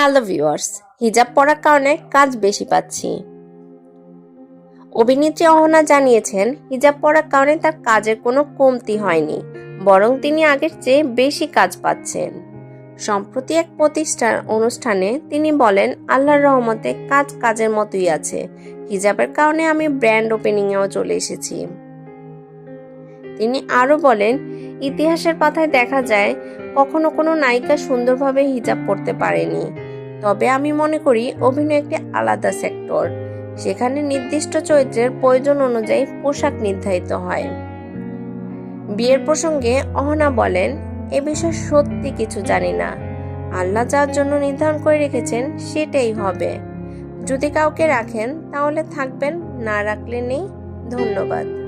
Hello viewers হিজাব পরার কারণে কাজ বেশি পাচ্ছি। অভিনেত্রী অহনা জানিয়েছেন, হিজাব পরার কারণে তার কাজের কোনো কমতি হয়নি, বরং তিনি আগের চেয়ে বেশি কাজ পাচ্ছেন। সম্প্রতি এক প্রতিষ্ঠান, অনুষ্ঠানে তিনি বলেন, আল্লাহর রহমতে কাজ কাজের মতোই আছে। হিজাবের কারণে আমি ব্র্যান্ড ওপেনিংয়েও চলে এসেছি। তিনি আরও বলেন, ইতিহাসের পাতায় দেখা যায়, কখনো কোনো নায়িকা সুন্দরভাবে হিজাব পরতে পারেনি। তবে আমি মনে করি অভিনয় একটি আলাদা সেক্টর সেখানে নির্দিষ্ট চরিত্রের প্রয়োজন অনুযায়ী পোশাক নির্ধারিত হয়। বিয়ের প্রসঙ্গে অহনা বলেন, এ বিষয়ে সত্যি কিছু জানি না। আল্লাহ যার জন্য নির্ধারণ করে রেখেছেন, সেটাই হবে। যদি কাউকে রাখেন, তাহলে থাকবেন, না রাখলে নেই, ধন্যবাদ।